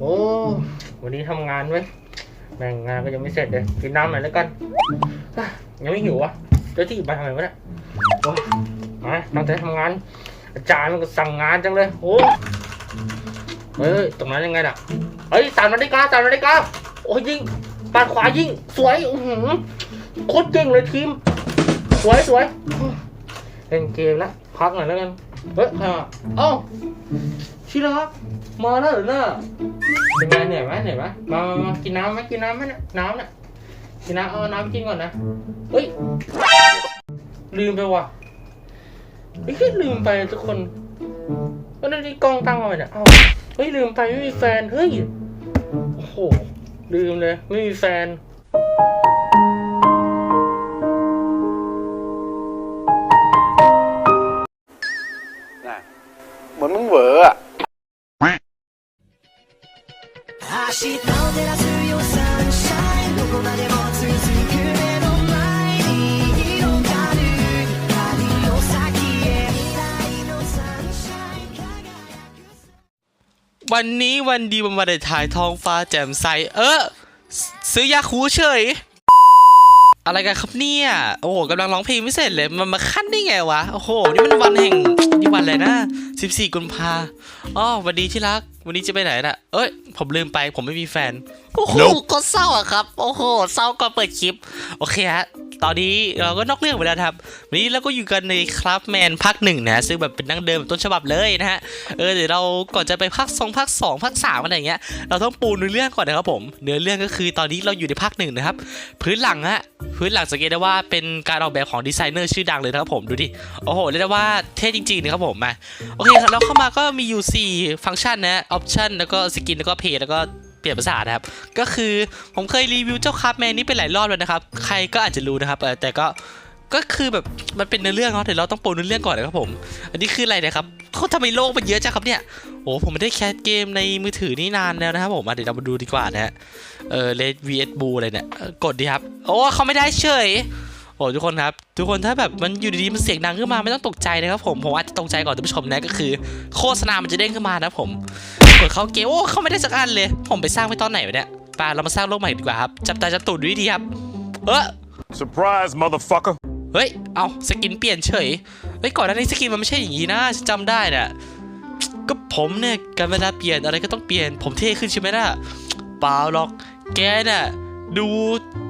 โอ้วันนี้ทำงานไว้แม่งงานก็ยังไม่เสร็จเลยกินน้ำหน่อยแล้วกันยังไม่หิวอะเจ้าที่มาทำไมวะเนี่ยโอ้มาตั้งใจทำงาน อาจารย์มันก็สั่งงานจังเลยโอ้เฮ้ยตรงนั้นยังไงน่ะเฮ้ยสามนาฬิกาสามนาฬิกาโอ้ยยิงปาดขวายิงสวยอือหือโคตรเก่งเลยทีม สวยสวยเล่นเกมแล้วพักหน่อยแล้วกัน เฮ้ยอะเอ้าชิรักมาแล้วเหรอเนี่ยเป็นไงเหนื่อยไหมเหนื่อยไหมมามามากินน้ำไหมกินน้ำไหมเนี่ยน้ำเนี่ยกินน้ำเอาน้ำกินก่อนนะเฮ้ยลืมไปว่ะเฮ้ยลืมไปทุกคนก็นั่นที่กล้องตั้งเอาไว้เนี่ยเอ้าเฮ้ยลืมไปไม่มีแฟนเฮ้ยโอ้โหลืมเลยไม่มีแฟน มึงเวอะวันนี้วันดีบันวาเลนไทน์ทองฟ้าแจ่มใส เออซื้อยาคูเฉย อะไรกันครับเนี่ย โอ้โหกำลังร้องเพลงไม่เสร็จเลย มันมาขั้นได้ไงวะ โอ้โห นี่มันวันแห่ง นี่วันอะไรนะ 14 กุมภาอ๋อวันดีที่รัก วันนี้จะไปไหนน่ะ เอ้ย ผมลืมไปผมไม่มีแฟน โอ้โหก็เศร้าอะครับ โอ้โห เศร้าก่อนเปิดคลิป โอเคฮะ ตอนนี้เราก็นอกเรื่องไปแล้วนะครับ วันนี้เราก็อยู่กันในคราฟแมนภาคหนึ่งนะ ซึ่งแบบเป็นดั้งเดิมต้นฉบับเลยนะฮะ เออ เดี๋ยวเราก่อนจะไปภาคสองภาคสองภาคสามอะไรอย่างเงี้ย เราต้องปูเนื้อเรื่องก่อนนะครับผม เนื้อเรื่องก็คือตอนนี้เราอยู่ในภาคหนึ่งนะครับ พื้นหลังฮะ พื้นหลังสังเกตได้ว่าเป็นการออกแบบของดีไซเนอร์ชื่อดังเลยนะครับผม ดูดิ โอ้โห เรียกได้ว่าเท่จริงๆนะครับผมมา โอเคครับแล้วเข้ามาก็มีอยู่4ฟังก์ชันนะออปชันแล้วก็สกินแล้วก็เพย์แล้วก็เปลี่ยนภาษานะครับ ก็คือผมเคยรีวิวเจ้าคราฟแมนนี้ไปหลายรอบแล้วนะครับ ใครก็อาจจะรู้นะครับเออแต่ก็ก็คือแบบมันเป็นเนื้อเรื่องเนาะเดี๋ยวเราต้องปูเนื้อเรื่องก่อนนะครับผม อันนี้คืออะไรนะครับเขาทำไมโลกมันเยอะจังครับเนี่ยโอ้ผมไม่ได้แคสเกมในมือถือนี่นานแล้วนะครับผมเดี๋ยวเรามาดูดีกว่านะฮะเออเลด vs บูอะไรเนี่ยกดดีครับโอ้เขาไม่ได้เฉยโอ้ทุกคนครับ ทุกคนถ้าแบบมันอยู่ดีๆมันเสียงดังขึ้นมาไม่ต้องตกใจนะครับผมผมอาจจะตกใจก่อนท่านผู้ชมนะก็คือ โฆษณามันจะเด้งขึ้นมานะผม กดเข้าเกมโอ้เขาไม่ได้สักอันเลย ผมไปสร้างไว้ตอนไหนวะเนี่ยไปเรามาสร้างโลกใหม่ดีกว่าครับ จับตาจับตูดดูดีๆครับ เออ Surprise, motherfucker. เฮ้ย เอาสกินเปลี่ยนเฉย เฮ้ยก่อนหน้านี้สกินมันไม่ใช่อย่างนี้นะฉันจำได้น่ะก็ผมเนี่ยการเวลาเปลี่ยนอะไรก็ต้องเปลี่ยน ผมเท่ขึ้นใช่ไหมล่ะเปล่าหรอกแกน่ะดู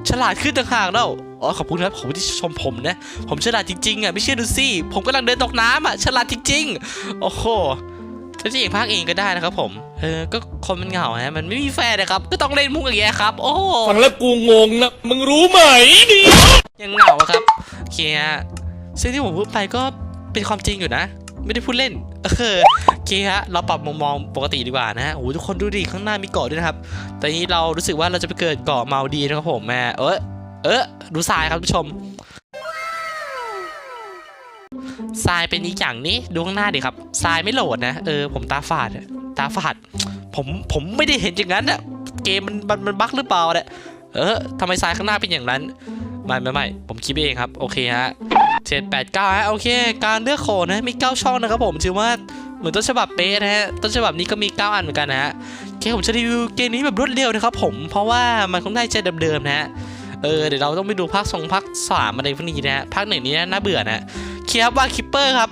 ฉลาดขึ้นต่างหากแล้วอ๋อขอบคุณครับผมที่ชมผมนะ ผมฉลาดจริงๆอะไม่เชื่อดูสิผมกำลังเดินตกน้ำอะฉลาดจริงๆโอ้โห ถ้าจะเองภาคเองก็ได้นะครับผม เออ ก็คนมันเหงาฮะ มันไม่มีแฟนนะครับ ก็ต้องเล่นมุกอย่างเงี้ยครับ โอ้โหฟังแล้วกูงงนะ มึงรู้ไหมนี่ยังเหงาอะครับโอเคฮะซึ่งที่ผมพูดไปก็เป็นความจริงอยู่นะ ไม่ได้พูดเล่น เออโอเคฮะ เราปรับมุมมองปกติดีกว่านะฮะ โอ้โหทุกคนดูดิข้างหน้ามีเกาะด้วยนะครับตอนนี้เรารู้สึกว่าเราจะไปเกิดเกาะเมาดีนะครับผมแม่เออเออดูทรายครับผู้ชม ทรายเป็นอีกอย่างนี้ดูข้างหน้าดิครับทรายไม่โหลดนะเออผมตาฝาดตาฝาดผมผมไม่ได้เห็นอย่างนั้นอะเกมมันมันมันบั๊กหรือเปล่าเนี่ยเออทำไมทรายข้างหน้าเป็นอย่างนั้นไม่ไม่ไม่ผมคิดเองครับโอเคฮะเจ็ดแปดเก้าฮะโอเค การเลือกโขนนะมีเก้าช่องนะครับผมถือว่าเหมือนต้นฉบับเป๊ะนะฮะต้นฉบับนี้ก็มีเก้าอันเหมือนกันนะฮะเคผมจะรีวิวเกมนี้แบบรวดเร็วนะครับผมเพราะว่ามันคงได้ใจเดิมๆนะฮะเออเดี๋ยวเราต้องไปดูภาคสองภาคสามอะไรพวกนี้นะฮะภาคหนึ่งนี้น่าเบื่อนะ เคลียร์วางคิปเปอร์ครับ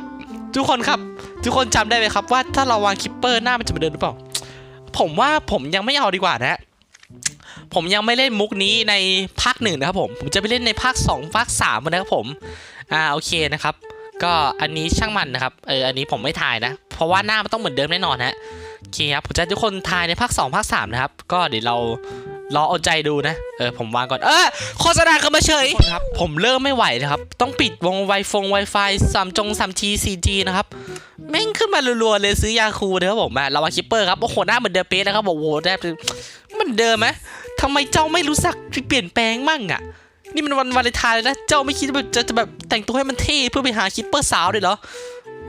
ทุกคนครับ ทุกคนจำได้ไหมครับ ว่าถ้าเราวางคิปเปอร์หน้ามันจะมาเดินหรือเปล่า ผมว่าผมยังไม่เอาดีกว่านะผมยังไม่เล่นมุกนี้ในภาคหนึ่งนะครับผมผมจะไปเล่นในภาค 2 ภาค3นะครับผมอ่าโอเคนะครับ ก็อันนี้ช่างมันนะครับเอออันนี้ผมไม่ทายนะ เพราะว่าหน้ามันต้องเหมือนเดิมแน่นอนฮะโอเคครับผมจะทุกคนทายในภาค 2 ภาค 3 นะครับ ก็เดี๋ยวเรา รออดใจดูนะ เออ ผมวางก่อน เออโฆษณาเข้ามาเฉยครับ ผมเริ่มไม่ไหวนะครับ ต้องปิดวงไวฟง Wi-Fi 3จง 3G 4G นะครับ แม่งขึ้นมารัวๆเลยซื้อยาคูนะครับผมอะเรามาคิปเปอร์ครับ โอ้โห หน้าเหมือนเดิมเป๊ะนะครับโอ้โหแทบจะเหมันเดิมไหมทำไมเจ้าไม่รู้สักเปลี่ยนแปลงมั่งอะนี่มันวันวาเลนไทน์เลยนะ เจ้าไม่คิดว่าจะจะแบบแต่งตัวให้มันเท่เพื่อไปหาคิปเปอร์สาวเลยเหรอ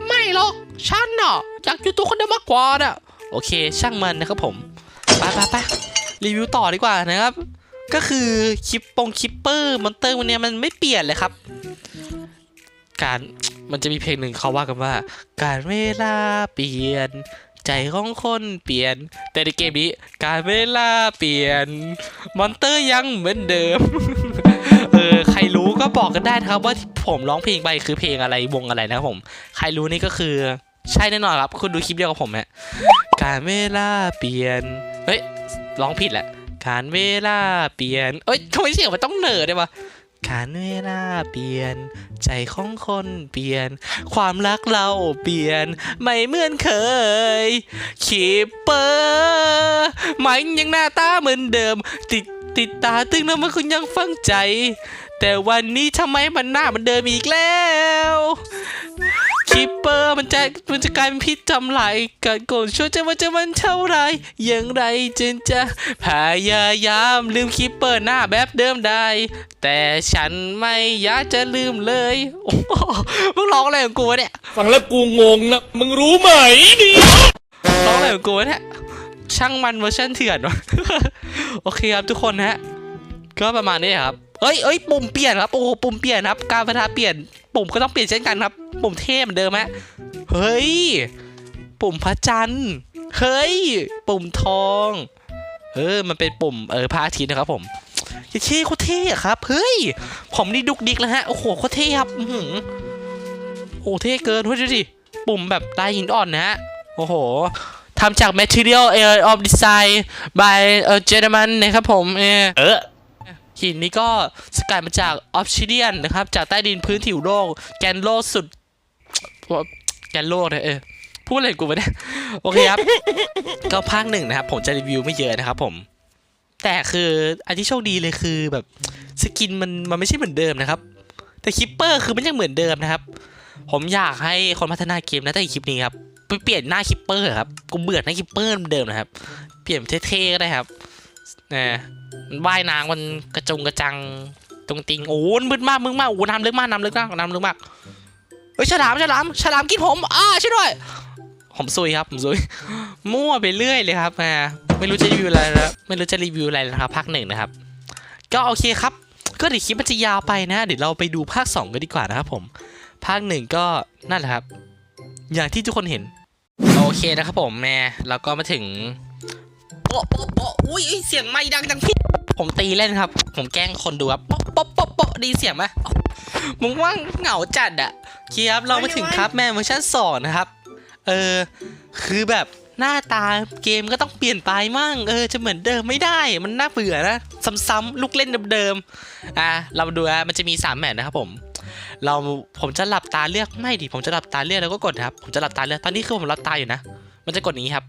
ไม่หรอก ฉันน่ะอยากอยู่ตัวคนเดียวมากกว่าน่ะ โอเค ช่างมันนะครับผม ไปไปไป รีวิวต่อดีกว่านะครับ ก็คือคลิปปงคลิปเปอร์มอนเตอร์วันนี้มันไม่เปลี่ยนเลยครับ การมันจะมีเพลงหนึ่งเขาว่ากันว่า การเวลาเปลี่ยน ใจของคนเปลี่ยน แต่ในเกมนี้การเวลาเปลี่ยน มอนเตอร์ยังเหมือนเดิมเออใครรู้ก็บอกกันได้ครับว่าที่ผมร้องเพลงไปคือเพลงอะไรวงอะไรนะครับผม ใครรู้นี่ก็คือใช่แน่นอนครับ คุณดูคลิปเดียวกับผมฮะการเวลาเปลี่ยน เฮ้ย ร้องผิดแหละการเวลาเปลี่ยน เอ้ยทำไมเสียงมันต้องเหนอได้ปะการเวลาเปลี่ยน ใจของคนเปลี่ยน ความรักเราเปลี่ยน ไม่เหมือนเคยคีปเปอร์มันยังหน้าตาเหมือนเดิม ติดติดตาตึงแล้วมันคุณยังฟังใจ แต่วันนี้ทำไมมันหน้าเหมันเดิมอีกแล้วคีปเปอร์มันจะมันจะกลายเป็นพิษทำลายกันโกนช่วยจะว่าจะมันเท่าไรอย่างไรจึงจะพยายามลืมคีปเปอร์หน้าแบบเดิมได้ แต่ฉันไม่อยากจะลืมเลยโอ้โหมึงร้องอะไรของกูวะเนี่ยฟังแล้วกูงงนะมึงรู้ไหมนี่ร้องอะไรของกูวะเนี่ยช่างมันเวอร์ชันเถื่อนวะโอเคครับทุกคนนะฮะก็ประมาณนี้ครับ เอ้ยเอ้ยปุ่มเปลี่ยนครับโอ้โหปุ่มเปลี่ยนครับ การพัฒนาเปลี่ยน ปุ่มก็ต้องเปลี่ยนเช่นกันครับ ปุ่มเทพเหมือนเดิมฮะเฮ้ย ปุ่มพระจันทร์เฮ้ย ปุ่มทอง เออมันเป็นปุ่มเออพระอาทิตย์นะครับผมเท่โคตรเท่ครับ เฮ้ย ผมนี่ดุกดิกแล้วฮะ โอ้โหโคตรเท่ครับอื้อหือโอ้เท่เกินเฮ้ยดูดิ ปุ่มแบบลายหินอ่อนนะฮะ โอ้โหทำจาก material Air of design by a gentleman นะครับผม เออ หินนี้ก็สกัดมาจาก obsidian นะครับ จากใต้ดินพื้นผิวโลก แกนโลกสุดแกนโลกเนี่ยเออพูดอะไรกูไปเนี่ยโอเคครับ ก็ภาคหนึ่งนะครับ ผมจะรีวิวไม่เยอะนะครับ ผม แต่คืออันที่โชคดีเลยคือแบบสกินมันมันไม่ใช่เหมือนเดิมนะครับ แต่คิปเปอร์คือมันยังเหมือนเดิมนะครับ ผมอยากให้คนพัฒนาเกมนะแต่คลิปนี้ครับไปเปลี่ยนหน้าคิปเปอร์ครับกูเบื่อหน้าคิปเปอร์เดิมนะครับ เปลี่ยนเท่ๆก็ได้ครับนะ มันว่ายน้ำมันกระจงกระจังตรงติงโอ้มืดมากมึงมากโอ้น้ำลึกมากน้ำลึกมากน้ำลึกมากเฮ้ยฉลามฉลามฉลามกินผมอ้าช่วยด้วยผมซุยครับผมซุยมั่วไปเรื่อยเลยครับอ่ไม่รู้จะรีวิวอะไรแล้วไม่รู้จะรีวิวอะไรนะครับภาคหนึ่งนะครับ ก็โอเคครับ ก็เดี๋ยวคลิปมันจะยาวไปนะ เดี๋ยวเราไปดูภาคสองกันดีกว่านะครับผมภาคหนึ่งก็นั่นแหละครับ อย่างที่ทุกคนเห็น โอเคนะครับผมแม่แล้วก็มาถึงโป๊ะโป๊ะโป๊ะอุ้ยเสียงไม่ดังดังพี่ ผมตีเล่นครับ ผมแกล้งคนดูครับโป๊ะโป๊ะโป๊ะโป๊ะไดีเสียงไหมมึงว่าเหงาจัดอะเคียบเรามาถึงครับแม่เวอร์ชันสองนะครับ เออ คือแบบหน้าตาเกมก็ต้องเปลี่ยนไปมั่งเออ จะเหมือนเดิมไม่ได้มันน่าเบื่อนะ ซ้ำๆลูกเล่นเดิมๆอะเรามาดูอะมันจะมี 3 แมตช์นะครับผมเราผมจะหลับตาเลือกไม่ดิผมจะหลับตาเลือกแล้วก็กดครับ ผมจะหลับตาเลือกตอนนี้คือผมหลับตาอยู่นะ มันจะกดอย่างนี้ครับ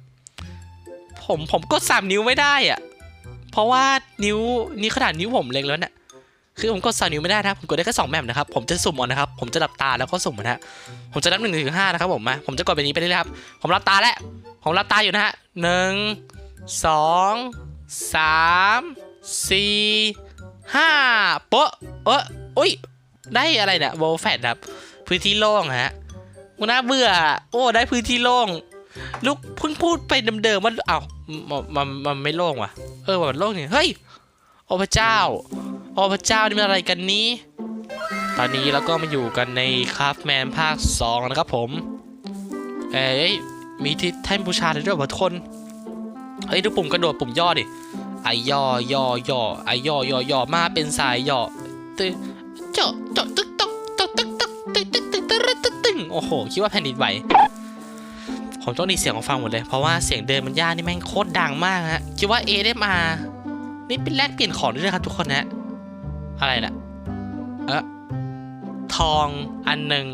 ผมผมกดสามนิ้วไม่ได้อะ เพราะว่านิ้วนี่ขนาดนิ้วผมเล็กแล้วเนี่ยคือผมกดสามนิ้วไม่ได้นะผมกดได้แค่สองแมปนะครับผมจะสุ่มเอานะครับผมจะหลับตาแล้วก็สุ่มนะฮะผมจะนับหนึ่งถึงห้านะครับผมมาผมจะกดแบบนี้ไปเรื่อยครับผมหลับตาแล้วผมหลับตาอยู่นะฮะหนึ่งสองสามสี่ห้าโป๊ะเอออุ้ยได้อะไรเนี่ยโบแฟตครับพื้นที่โล่งฮะกูน่าเบื่อ โอ้ได้พื้นที่โล่งลูกเพิ่งพูดไปเดิมๆว่าเอ้า มันมันไม่โล่งว่ะ เออมันโล่งเนี่ยเฮ้ยโอ้พระเจ้าโอ้พระเจ้านี่มันอะไรกันนี้ ตอนนี้เราก็มาอยู่กันในคราฟแมนภาค 2 นะครับผม เอ้ยมีที่แท่นบูชาด้วยวะทุกคนเฮ้ยดูปุ่มกระโดดปุ่มย่อดิไอย่อย่อย่อไอย่อย่อย่อมาเป็นสายย่อตึ๊เจาะเจาะตึ๊กตึ๊กตึ๊กตึ๊กตึ๊กตึ๊กตึ๊กตึ๊กตึ๊กตึ๊กโอ้โหคิดว่าแผ่นดินไหว ผมต้องดีเสียงของฟังหมดเลย เพราะว่าเสียงเดินมันย่านี่แม่งโคตรดังมากฮะคิดว่าเอได้มานี่เป็นแลกเปลี่ยนของด้วยนะครับทุกคนนะอะไรนะเออทองอันหนึ่ง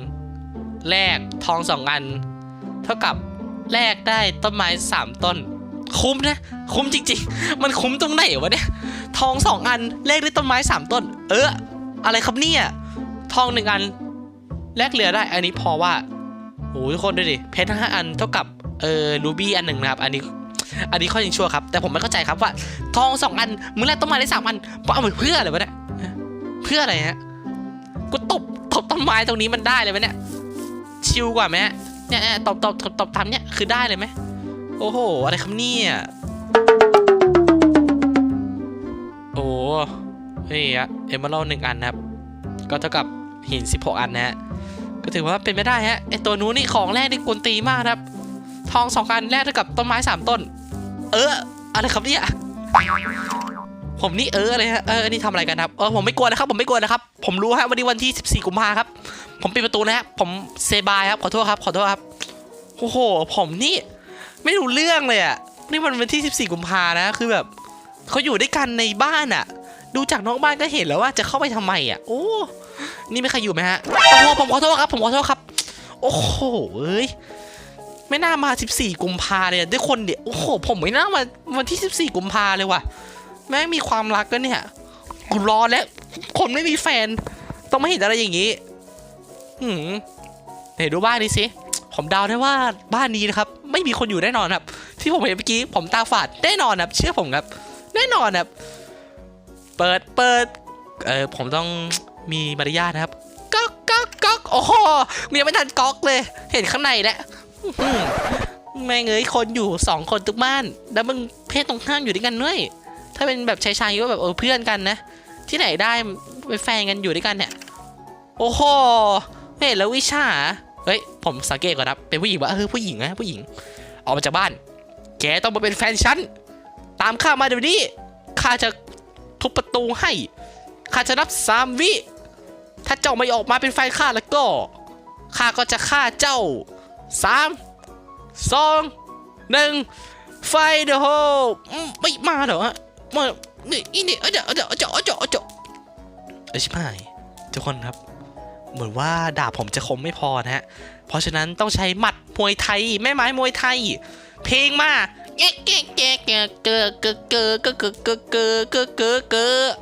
แลกทองสองอัน เท่ากับแลกได้ต้นไม้สามต้น คุ้มนะ คุ้มจริง ๆ มันคุ้มตรงไหนวะเนี่ยทองสองอันแลกได้ต้นไม้สามต้น เอออะไรครับเนี่ยทองหนึ่งอันแลกเหลือได้ อันนี้พอว่า โอ้ทุกคนดูดิ เพชรห้าอันเท่ากับเออรูบี้อันหนึ่งนะครับ อันนี้ อันนี้ข้อยังชั่วครับ แต่ผมไม่เข้าใจครับว่า ทองสองอันมึงแลกต้นไม้ได้สามอันเอาไปเพื่ออะไรวะเนี่ย เพื่ออะไรฮะ กูตบ ตบต้นไม้ตรงนี้มันได้เลยวะเนี่ย ชิลกว่าไหมเนี่ยตบตบตบตบทำเนี่ยคือได้เลยไหมโอ้โห อะไรครับเนี่ยโอ้นี่อะเอมเมอรัลหนึ่งอันนะครับ ก็เท่ากับหิน 16 อันนะฮะ ก็ถือว่าเป็นไม่ได้ฮะไอตัวนู้นนี่ของแรกนี่กวนตีมากครับ ทองสองอันแลกเท่ากับต้นไม้สามต้น เอออะไรครับเนี่ยผมนี่เอออะไรฮะเออนี่ทำอะไรกันครับเออผมไม่กลัวนะครับ ผมไม่กลัวนะครับ ผมรู้ฮะวันนี้วันที่ 14 กุมภาครับ ผมปิดประตูนะฮะผมเซบายครับขอโทษครับขอโทษครับโอ้โห ผมนี่ไม่รู้เรื่องเลยอะนี่มันวันที่ 14 กุมภานะคือแบบเขาอยู่ด้วยกันในบ้านอะดูจากนอกบ้านก็เห็นแล้วว่าจะเข้าไปทำไมอะโอ้ นี่ไม่ใครอยู่ไหมฮะโอ้โหผมขอโทษครับ ผมขอโทษครับ โอ้โหเอ้ยไม่น่ามา 14 กุมภาเลยด้วยคนเดียวโอ้โห ผมไม่น่ามาวันที่ 14 กุมภาเลยว่ะ แม่งมีความรักก็เนี่ยกูรอแล้ว คนไม่มีแฟน ต้องไม่เห็นอะไรอย่างนี้ หืมไหนดูบ้านนี้สิ ผมเดาได้ว่าบ้านนี้นะครับ ไม่มีคนอยู่แน่นอนครับ ที่ผมเห็นเมื่อกี้ ผมตาฝาดแน่นอนครับ เชื่อผมครับ แน่นอนครับ เปิดเปิด เออผมต้อง มีมารยาทนะครับก๊อกก๊อกก๊อกโอ้โหมีไม่ทันก๊อกเลย เห็นข้างในแล้วแม่งเอ้ยคนอยู่สองคนทุกบ้าน แล้วมึงเพศตรงข้ามอยู่ด้วยกันด้วยถ้าเป็นแบบชายๆก็แบบเออเพื่อนกันนะ ที่ไหนได้เป็นแฟนกันอยู่ด้วยกันเนี่ย โอ้โหไม่เห็นแล้ววิชาเฮ้ยผมสังเกตก่อนครับเป็นผู้หญิงวะเออผู้หญิงนะผู้หญิง ออกมาจากบ้าน แกต้องมาเป็นแฟนฉันตามข้ามาเดี๋ยวนี้ข้าจะทุบประตูให้ข้าจะนับสามวิ ถ้าเจ้าไม่ออกมาเป็นแฟข้าแล้วก็ข้าก็จะฆ่าเจ้าสามสองหนึ่งไฟเดอะโฮไม่มาเหรอฮะมานี่อีนี่เดี๋ยวเดี๋ยวเดี๋ยวเดี๋ยวเดี๋ยวเอ้ยชิบหายทุกคนครับ เหมือนว่าดาบผมจะคมไม่พอนะฮะ เพราะฉะนั้นต้องใช้หมัดมวยไทย แม่ไม้มวยไทย เพลงมาเก๊กเก๊กเก๊กเก๊กเก๊กเก๊กเก๊กเก๊กเก๊กเก๊กเก๊ก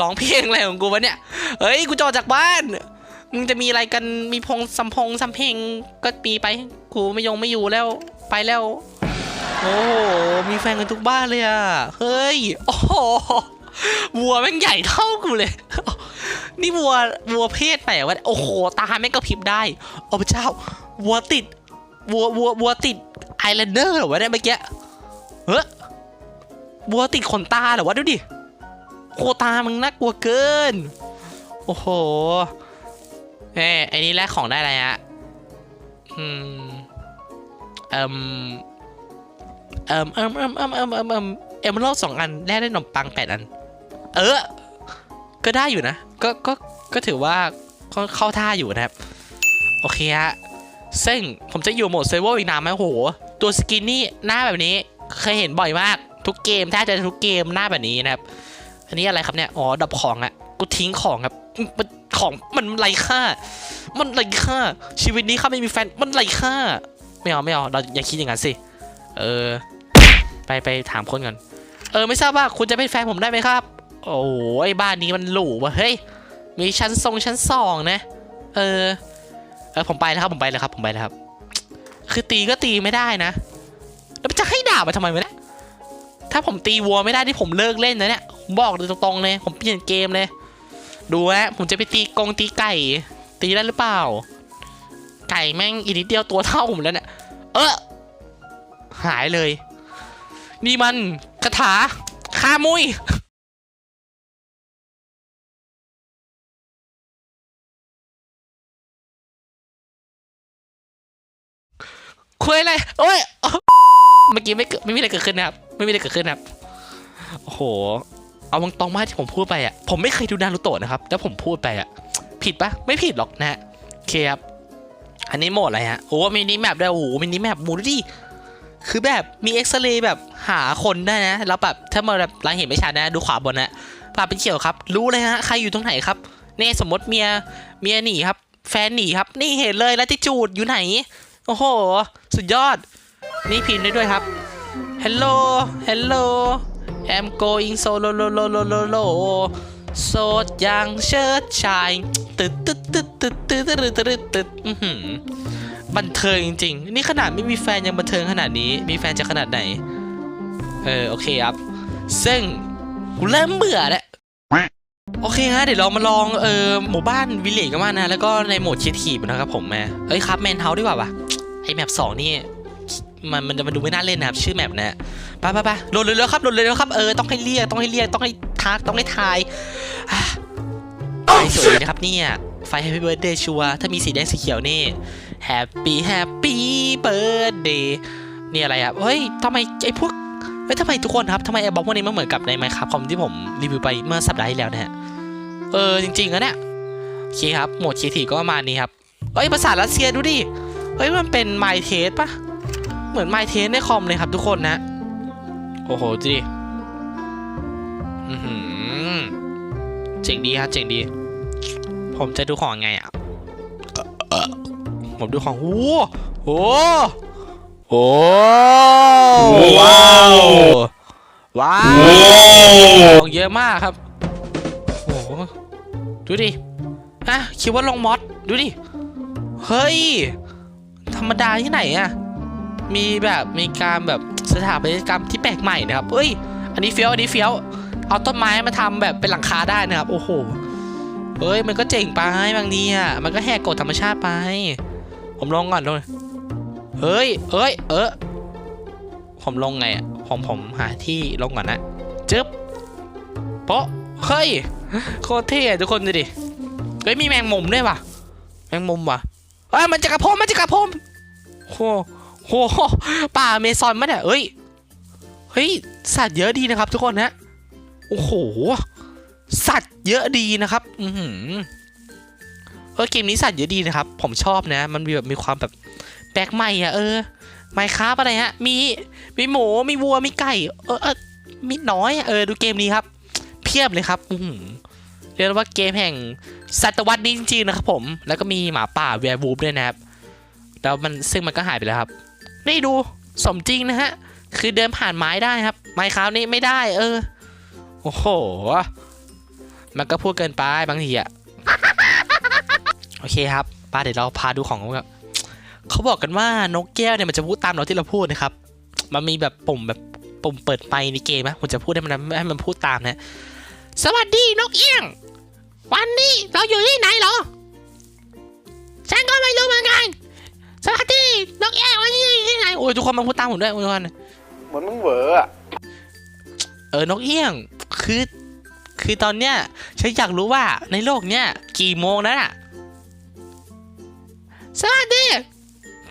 ร้องเพลงอะไรของกูวะเนี่ย เฮ้ย กูจอจากบ้าน มึงจะมีอะไรกัน มีพงสัมพงสัมเพลงก็มีไป กูไม่ยงไม่อยู่แล้ว ไปแล้ว โอ้โห มีแฟนกันทุกบ้านเลยอะ เฮ้ย โอ้โห วัวแม่งใหญ่เท่ากูเลย นี่วัว วัวเพศไหนวะ โอ้โห ตาแม่งกระพริบได้ โอ้พระเจ้า วัวติด วัว วัว วัวติดไอแลนเดอร์เหรอวะเนี่ยเมื่อกี้ เฮ้ยวัวติดขนตาเหรอวะดูดิ โคตามึงน่ากลัวเกิน โอ้โหเอ้ไอ้นี่แลกของได้อะไรฮะอืมเอ่มเอ่มเอ่มเอ่มเอ่มเอ่มเอ่มเอ่มเอมเมอรัลสองอันแลกได้ขนมปังแปดอัน เออ ก็ได้อยู่นะ ก็ก็ก็ถือว่าก็เข้าท่าอยู่นะครับ โอเคฮะซึ่งผมจะอยู่โหมดเซิร์ฟเวอร์อีกนานไหมโห ตัวสกินนี่หน้าแบบนี้เคยเห็นบ่อยมาก ทุกเกมแทบจะทุกเกมหน้าแบบนี้นะครับ อันนี้อะไรครับเนี่ย อ๋อ ดับของอะกูทิ้งของครับมันของมันไรค่า มันไรค่า ชีวิตนี้ข้าไม่มีแฟน มันไรค่า ไม่เอาไม่เอา เราอย่าคิดอย่างนั้นสิ เออ ไปไปถามคนก่อน เออ ไม่ทราบว่าคุณจะเป็นแฟนผมได้ไหมครับ โอ้ยบ้านนี้มันหรูว่ะ เฮ้ย มีชั้นทรงชั้นสองนะ เออ เออ ผมไปแล้วครับ ผมไปแล้วครับ ผมไปแล้วครับ คือตีก็ตีไม่ได้นะ แล้วจะให้ด่ามาทำไมวะเนี่ยถ้าผมตีวัวไม่ได้ที่ผมเลิกเล่นนะเนี่ย บอกเลยตรงๆเลย ผมเปลี่ยนเกมเลย ดูฮะผมจะไปตีกงตีไก่ ตีได้หรือเปล่า ไก่แม่งอีนิดเดียวตัวเท่าผมแล้วเนี่ย เออหายเลย นี่มันคาถาคามุยคุยอะไรโอ้ย เมื่อกี้ไม่เกิดไม่มีอะไรเกิดขึ้นนะครับ ไม่มีอะไรเกิดขึ้นนะครับ โอ้โห เอาตรงๆมากที่ผมพูดไปอะผมไม่เคยดูนารูโตะนะครับแล้วผมพูดไปอะผิดปะไม่ผิดหรอกนะเคครับอันนี้โหมดอะไรฮะโอ้มินิแมปด้วยโอ้โหมินิแมปมูดูดิคือแบบมีเอ็กซเรย์แบบหาคนได้นะแล้วแบบถ้ามาแบบเราเห็นไม่ชัดนะ ดูขวาบนนะปาเป็นเขียวครับ รู้เลยฮะใครอยู่ตรงไหนครับนี่สมมติเมียเมียหนีครับ แฟนหนีครับ นี่เห็นเลยแล้วที่จูดอยู่ไหน โอ้โห สุดยอด นี่พิมพ์ได้ด้วยครับ Hello Hello I'm going solo lo lo lo lo lo โสดอย่างเชิดชายตึ๊ดตึ๊ดตึ๊ดตึ๊ดตึ๊ดตึ๊ดตึ๊ดตึ๊ดตึ๊ดอือหือบันเทิงจริงๆ นี่ขนาดไม่มีแฟนยังบันเทิงขนาดนี้ มีแฟนจะขนาดไหน เออโอเคครับ ซึ่งกูเริ่มเบื่อแล้วโอเคฮะเดี๋ยวเรามาลองเออหมู่บ้านวิลเลจกันมากนะ แล้วก็ในโหมดคิดถีบนะครับผมแม่เอ้ยครับแมนเฮาดีกว่าวะไอแมปสองนี่ มันมันจะมาดูไม่น่าเล่นนะครับชื่อแมปนะไปไปไปโหลดเร็วๆครับโหลดเร็วๆครับเออต้องให้เรียกต้องให้เรียกต้องให้ทักต้องให้ทายไฟสวยนะครับเนี่ยไฟ Happy Birthday ชัวร์ถ้ามีสีแดงสีเขียวนี่ Happy Happy Birthday นี่อะไรอะเฮ้ยทำไมไอ้พวกเฮ้ยทำไมทุกคนครับทำไมไอ้บล็อกพวกนี้มันเหมือนกับในไมค์ครับคอมที่ผมรีวิวไปเมื่อสัปดาห์ที่แล้วนะฮะเออจริงๆอะเนี่ยโอเคครับโหมดคีทีก็ประมาณนี้ครับเอ้ยภาษารัสเซียดูดิเฮ้ยมันเป็นไมเทสปะ เหมือนไมเทสในคอมเลยครับทุกคนนะ โอ้โหดูดิอือหือเจ๋งดีครับเจ๋งดี ผมจะดูของไงอะเอ่อเอ่อผมดูของโอ้โหโอ้ว้าวว้าวของเยอะมากครับ โอ้โหดูดิอะคิดว่าลงมอสดูดิ เฮ้ย ธรรมดาที่ไหนอะ มีแบบมีการแบบสถาปัตยกรรมที่แปลกใหม่นะครับเอ้ย อันนี้เฟี้ยวอันนี้เฟี้ยว เอาต้นไม้มาทำแบบเป็นหลังคาได้นะครับ โอ้โหเอ้ยมันก็เจ๋งไปบางทีอะมันก็แหกกฎธรรมชาติไป ผมลงก่อนลงเฮ้ยเอ้ย เออผมลงไงอะผมผมหาที่ลงก่อนนะจึ๊บโป๊ะเฮ้ยโคตรเท่ทุกคนดูดิเฮ้ยมีแมงมุมด้วยว่ะแมงมุมว่ะเอ้ยมันจะกระพมมันจะกระพมโห โหป่าเมซอนมะเนี่ยเอ้ย เฮ้ย สัตว์เยอะดีนะครับทุกคนนะโอ้โห สัตว์เยอะดีนะครับ อือหือเออเกมนี้สัตว์เยอะดีนะครับ ผมชอบนะ มันมีแบบมีความแบบแปลกใหม่อะเออไมค้าอะไรฮะ มี มีหมู มีวัว มีไก่ เออเออมีน้อยอะเออ ดูเกมนี้ครับ เพียบเลยครับ อือหือเรียกว่าเกมแห่งศตวรรษนี้จริงๆนะครับผม แล้วก็มีหมาป่าแวร์วูฟด้วยนะครับแล้วมันซึ่งมันก็หายไปแล้วครับ นี่ดูสมจริงนะฮะ คือเดินผ่านไม้ได้ครับ ไม้ค้าวนี่ไม่ได้ เออ โอ้โห มันก็พูดเกินไปบางทีอะโอเคครับป้าเดี๋ยวเราพาดูของกันเขาบอกกันว่านกแก้วเนี่ยมันจะพูดตามเราที่เราพูดนะครับ มันมีแบบปุ่มแบบปุ่มเปิดไปในเกมนะผมจะพูดให้มันให้มันพูดตามนะ สวัสดีนกเอี้ยง วันนี้เราอยู่ที่ไหนหรอ ฉันก็ไม่รู้เหมือนกัน สวัสดีนกเอี้ยงวันนี้อยู่ที่ไหนโอ้ยทุกคนมาพูดตามผมด้วยทุกคนเหมือนมึงเหวออะเออนกเอี้ยงคือคือตอนเนี้ยฉันอยากรู้ว่าในโลกเนี้ยกี่โมงแล้วน่ะสวัสดี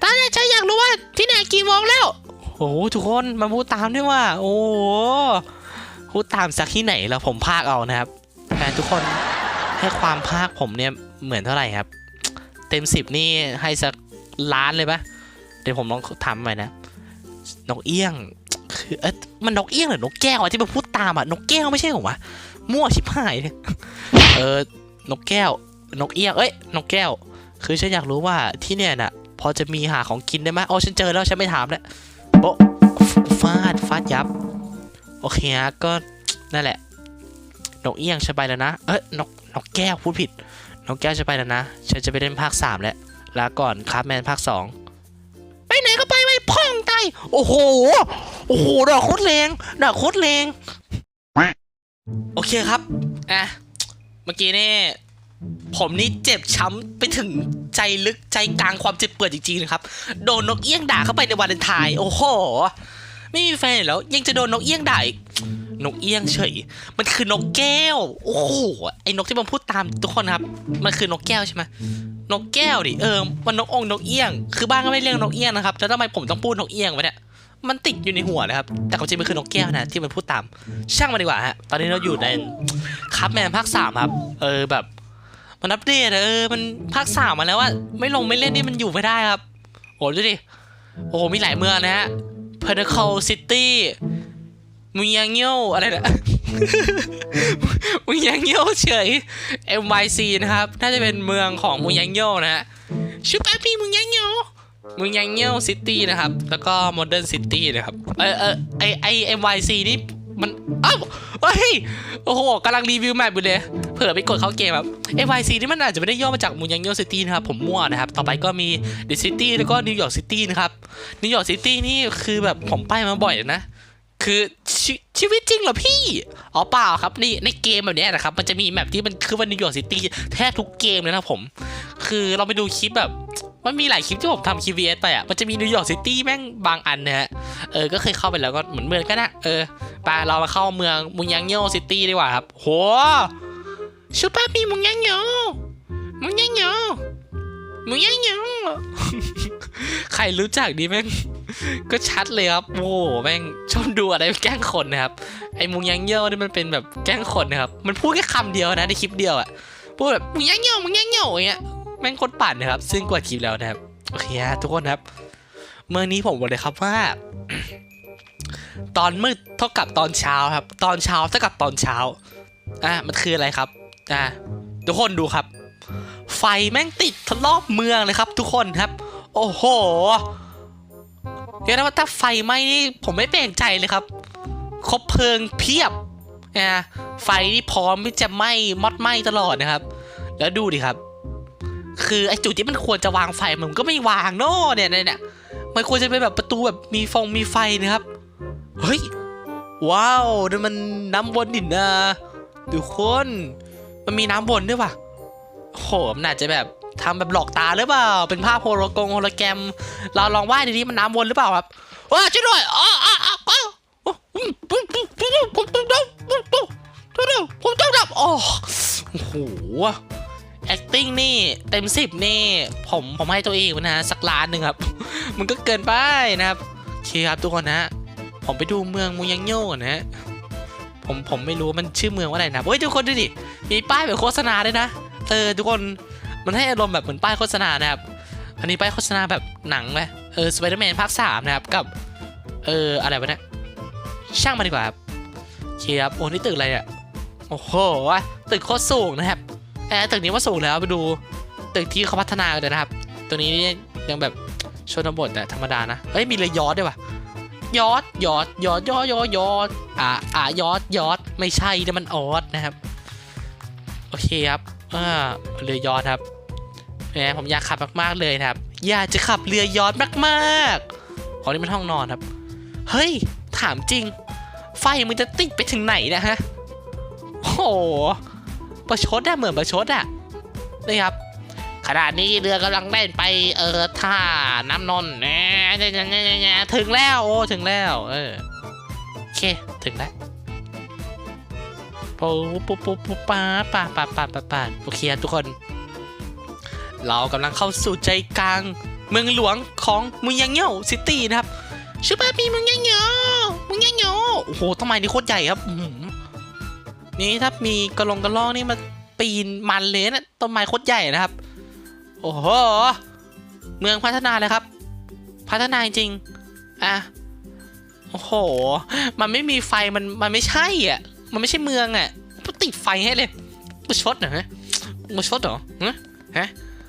ตอนเนี้ยฉันอยากรู้ว่าที่ไหนกี่โมงแล้วโอ้โหทุกคนมาพูดตามด้วยว่า โอ้โหพูดตามจากที่ไหนแล้วผมพากเอานะครับแต่ทุกคนให้ความพากผมเนี่ยเหมือนเท่าไหร่ครับ เต็มสิบนี่ให้สัก ล้านเลยปะเดี๋ยวผมลองทำไปนะ นกเอี้ยง คือเอ๊ะมันนกเอี้ยงหรือนกแก้วอะที่มันพูดตามอะนกแก้วไม่ใช่หรอวะ มั่วชิบหายเลยเออนกแก้ว นกเอี้ยง เอ้ย นกแก้ว คือฉันอยากรู้ว่าที่เนี่ยน่ะ พอจะมีหาของกินได้ไหมอ๋อฉันเจอแล้วฉันไม่ถามแล้วโป๊ะฟาดฟาดยับ โอเคฮะก็นั่นแหละ นกเอี้ยงฉันไปแล้วนะ เอ้ยนกนกแก้วพูดผิดนกแก้วฉันไปแล้วนะ ฉันจะไปเล่นภาคสามแล้ว ลาก่อนครับแมนภาคสองไปไหนก็ไปไปพ่องไตโอ้โห โอ้โหดอกโคตรแรงดอกโคตรแรงโอเคครับอะเมื่อกี้นี่ผมนี่เจ็บช้ำไปถึงใจลึกใจกลางความเจ็บปวดจริงๆนะครับ โดนนกเอี้ยงด่าเข้าไปในวันเลนไทายโอ้โห ไม่มีแฟนแล้วยังจะโดนนกเอี้ยงด่าอีก นกเอี้ยงเฉย มันคือนกแก้ว โอ้โห ไอ้นกที่มันพูดตามทุกคนครับ มันคือนกแก้วใช่ไหมนกแก้วดิ เออ มันนกองนกเอี้ยง คือบ้านก็ไม่เรียกนกเอี้ยงนะครับ แล้วทำไมผมต้องพูดนกเอี้ยงวะเนี่ย มันติดอยู่ในหัวนะครับ แต่ความจริงมันคือนกแก้วนะที่มันพูดตาม ช่างมันดีกว่าฮะ ตอนนี้เราอยู่ในคัพแมนภาคสามครับ เออแบบ มันอัปเดตเออ มันภาคสามมาแล้วว่าไม่ลงไม่เล่นนี่มันอยู่ไม่ได้ครับโอ้ดูดิ โอ้โห มีหลายเมืองนะฮะ p e r c o City มุยยังเงี้ยวอะไรเนี่ยมุยยังเงี้ยวเฉย MYC นะครับ น่าจะเป็นเมืองของมุยยังเงี้ยวนะฮะชื่อแป๊บปี้มุยยังเงี้ยวมุยยังเงี้ยวซิตี้นะครับ แล้วก็โมเดิร์นซิตี้นะครับ เออเออไอไอ MYC นี่มันอ้าวเฮ้ย โอ้โหกำลังรีวิวแมปอยู่เลย เผื่อไปกดเข้าเกมแบบ MYC นี่มันอาจจะไม่ได้ย่อมาจากมุยยังเงี้ยวซิตี้นะครับ ผมมั่วนะครับ ต่อไปก็มี The City แล้วก็นิวยอร์กซิตี้นะครับ นิวยอร์กซิตี้นี่คือแบบผมไปมาบ่อยนะ คือชชีวิตจริงเหรอพี่อ๋อเปล่าครับนี่ในเกมแบบนี้นะครับ มันจะมีแมปที่มันคือว่านิวยอร์กซิตี้แทบทุกเกมเลยนะผม คือเราไปดูคลิปแบบมันมีหลายคลิปที่ผมทำคลิป VS ไปอะ มันจะมีนิวยอร์กซิตี้แม่งบางอันนะฮะ เออ ก็เคยเข้าไปแล้วก็เหมือนเมืองก็นะ เออไปเรามาเข้าเมืองมุงยังโยซิตี้ดีกว่าครับ โหชูป้ามีมุงยังโยมุงยังโยมึงยังโยใครรู้จักดีแม่ง ก็ชัดเลยครับ โอ้แม่งชอบดูอะไรแกล้งคนนะครับ ไอ้มุงยังเยี่ยวนี่มันเป็นแบบแกล้งคนนะครับ มันพูดแค่คำเดียวนะในคลิปเดียวอะพูดแบบมึงยังเยี่ยวมึงยังเยี่ยวอย่างเงี้ย แม่งคนปั่นนะครับ ซึ่งกว่าคลิปแล้วนะครับ โอเคฮะทุกคนครับ เมื่อนี้ผมบอกเลยครับว่า ตอนมืดเท่ากับตอนเช้าครับ ตอนเช้าเท่ากับตอนเช้า อะ มันคืออะไรครับ อะ ทุกคนดูครับ ไฟแม่งติดทะรอบเมืองเลยครับ ทุกคนครับ โอ้โห เรียกได้ว่าถ้าไฟไหม้นี่ผมไม่แปลกใจเลยครับ คบเพลิงเพียบนะไฟนี่พร้อมที่จะไหม้มอดไหม้ตลอดนะครับ แล้วดูดิครับ คือไอ้จุดที่มันควรจะวางไฟมันก็ไม่วางเนาะเนี่ยเนี่ยเนี่ยมันควรจะเป็นแบบประตูแบบมีฟองมีไฟนะครับ เฮ้ย ว้าวนั่นมันน้ำวนดินนะทุกคน มันมีน้ำวนด้วยว่ะโอ้โหมันอาจจะแบบ ทำแบบหลอกตาหรือเปล่า เป็นภาพโฮโลกงโฮโลแกรม เราลองว่ายในนี้มันน้ำวนหรือเปล่าครับว้าช่วยด้วยอ๋ออ๋ออ๋อผมต้องดับโอ้โห acting นี่เต็มสิบนี่ผมผมให้ตัวเองนะฮะสักล้านหนึ่งครับ มันก็เกินไปนะครับโอเคครับทุกคนนะผมไปดูเมืองมูยังโย่นะ ผมผมไม่รู้มันชื่อเมืองว่าอะไรนะเฮ้ยทุกคนดูดิมีป้ายแบบโฆษณาด้วยนะเออทุกคน มันให้อารมณ์แบบเหมือนป้ายโฆษณานะครับ อันนี้ป้ายโฆษณาแบบหนังไหมเออสไปเดอร์แมนภาคสามนะครับ กับ เออ อะไรวะเนี่ย ช่างมันดีกว่าครับโอเคครับโอ้นี่ตึกอะไรอะโอ้โหตึกโคตรสูงนะครับแอร์ตึกนี้ว่าสูงแล้วไปดูตึกที่เขาพัฒนากันเลยนะครับ ตัวนี้นี่ยังแบบชนบทแต่ธรรมดานะเฮ้ยมีเรือยอทด้วยวะยอทยอทยอทยอทยอทยอทอ่าอ่ายอทยอทไม่ใช่แต่มันออสนะครับ โอเคครับอ่าเรือยอทครับ แหมผมอยากขับมากๆเลยนะครับ อยากจะขับเรือยอทมากๆของนี่มันห้องนอนครับ เฮ้ย ถามจริง ไฟมึงจะติดไปถึงไหนนะฮะโอ้โหประชดอะเหมือนประชดอะนี่ครับขณะนี้เรือกำลังเล่นไปเออท่าน้ำนนท์แหน่แหน่แถึงแล้วโอ้ถึงแล้ว เออโอเคถึงแล้วปุ๊บปุ๊บปุ๊บปุ๊บปาปาปาปาปาปาโอเคทุกคน เรากำลังเข้าสู่ใจกลาง เมืองหลวงของมุงยังเงียวซิตี้นะครับชื่อแบบมีมุงยังเงียวมุงยังเงียวโอ้โหทำไมนี่โคตรใหญ่ครับนี่ถ้ามีกระลงกระลอกนี่มาปีนมันเลยนะต้นไม้โคตรใหญ่นะครับ โอ้โหเมืองพัฒนาเลยครับ พัฒนาจริงอะโอ้โห มันไม่มีไฟมันมันไม่ใช่อะ มันไม่ใช่เมืองอะติดไฟให้เลยประชดเหรอฮะประชดเหรอฮะ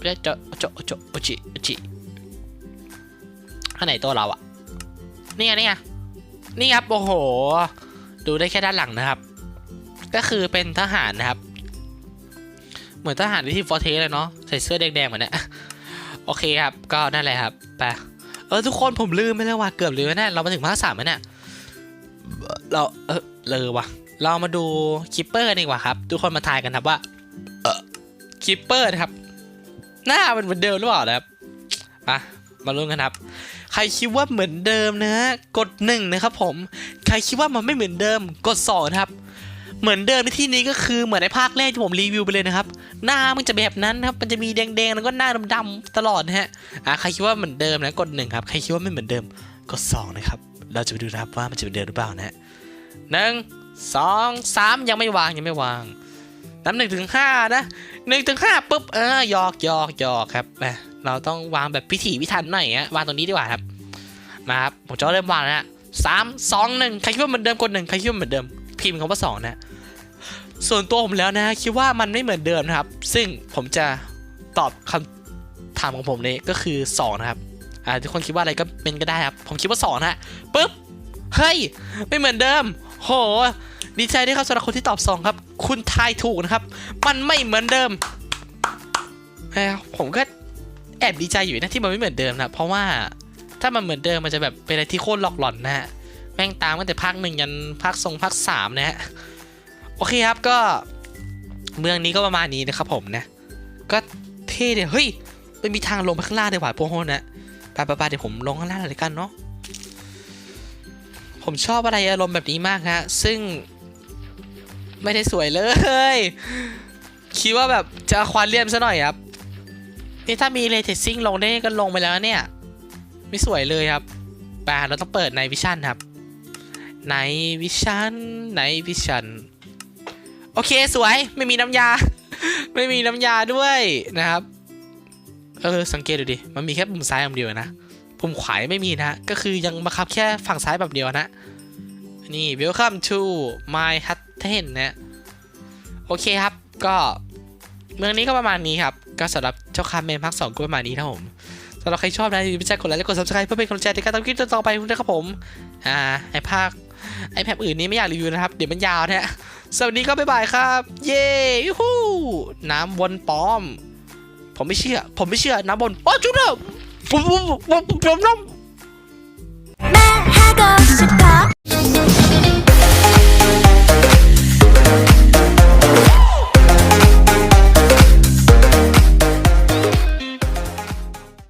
วจะจะจะโอจิโอจิอันไหนตัวเราอะนี่ไงนี่ไงนี่ครับโอ้โห ดูได้แค่ด้านหลังนะครับ ก็คือเป็นทหารนะครับ เหมือนทหารที่ฟอร์เทสเลยเนาะใส่เสื้อแดงๆเหมือนเนี้ยโอเคครับ ก็นั่นแหละครับไปเออทุกคนผมลืมไปแล้วว่ะเกือบลืมแล้วเนี่ยเรามาถึงภาคสามแล้วเนี่ยเราเออเลยว่ะ เรามาดูคิปเปอร์ดีกว่าครับ ทุกคนมาทายกันครับว่าเออคิปเปอร์นะครับ หน้ามันเหมือนเดิมหรือเปล่านะครับมามาลุ้นกันครับ ใครคิดว่าเหมือนเดิมนะฮะกดหนึ่งนะครับผม ใครคิดว่ามันไม่เหมือนเดิมกดสองครับ เหมือนเดิมในที่นี้ก็คือเหมือนในภาคแรกที่ผมรีวิวไปเลยนะครับ หน้ามันจะแบบนั้นครับ มันจะมีแดงๆ แล้วก็หน้าดำๆตลอดนะฮะ อะใครคิดว่าเหมือนเดิมนะกดหนึ่งครับ ใครคิดว่าไม่เหมือนเดิมกดสองนะครับ เราจะไปดูนะครับว่ามันจะเหมือนเดิมหรือเปล่านะฮะหนึ่งสองสามยังไม่วางยังไม่วาง นับหนึ่งถึงห้านะหนึ่งถึงห้าปุ๊บเออหยอกหยอกหยอกครับเราต้องวางแบบพิถีพิถันหน่อยฮะวางตรงนี้ดีกว่าครับมาครับผมจะเริ่มวางแล้วนะสามสองหนึ่งใครคิดว่าเหมือนเดิมกดหนึ่งใครคิดว่าเหมือนเดิมพิมพ์คำว่าสองนะส่วนตัวผมแล้วนะคิดว่ามันไม่เหมือนเดิมนะครับ ซึ่งผมจะตอบคำถามของผมเลยก็คือสองนะครับอ่าทุกคนคิดว่าอะไรก็เป็นก็ได้ครับผมคิดว่าสองนะฮะปุ๊บเฮ้ยไม่เหมือนเดิม โห ดีใจด้วยครับสำหรับคนที่ตอบสองครับ คุณทายถูกนะครับ มันไม่เหมือนเดิมแล้วผมก็แอบดีใจอยู่นะที่มันไม่เหมือนเดิมนะเพราะว่าถ้ามันเหมือนเดิมมันจะแบบเป็นอะไรที่โคตรหลอกหลอนนะฮะแม่งตามตั้งแต่ภาคหนึ่งยันภาคทรงภาคสามนะฮะโอเคครับก็เมืองนี้ก็ประมาณนี้นะครับผมนะ ก็เท่เดียวเฮ้ยมันมีทางลงไปข้างล่างเลยว่ะพวกโหนะไปไปไปเดี๋ยวผมลงข้างล่างเลยกันเนาะผมชอบอะไรอารมณ์แบบนี้มากฮะซึ่ง ไม่ได้สวยเลย คิดว่าแบบจะควานเลียมซะหน่อยครับ นี่ถ้ามีเลเทสซิ่งลงได้ก็ลงไปแล้วเนี่ย ไม่สวยเลยครับแปเราต้องเปิดในวิชั่นครับ ในวิชั่นในวิชั่นโอเคสวยไม่มีน้ำยา ไม่มีน้ำยาด้วยนะครับ เออสังเกตดูดิ มันมีแค่ปุ่มซ้ายอันเดียวนะปุ่มขวาไม่มีนะก็คือยังบังคับแค่ฝั่งซ้ายแบบเดียวนะ นี่ welcome to my hut ถ้าเห็นนะโอเคครับก็เมืองนี้ก็ประมาณนี้ครับ ก็สำหรับเจ้าคาเมนพักสองก็ประมาณนี้ครับผมสำหรับใครชอบนะอย่าลืมแกดไลค์และกดซับสไครป์เพื่อเป็นกำลังใจในการทำคลิปต่อไปนะครับผม อ่าไอภาคไอแพบอื่นนี้ไม่อยากรีวิวนะครับ เดี๋ยวมันยาวนะฮะสวัสดีก็บ๊ายบายครับ เย้ฮู้น้ำวนป้อม ผมไม่เชื่อ ผมไม่เชื่อน้ำวนป้อมจุดเดิมผมผมผมผมน้ำ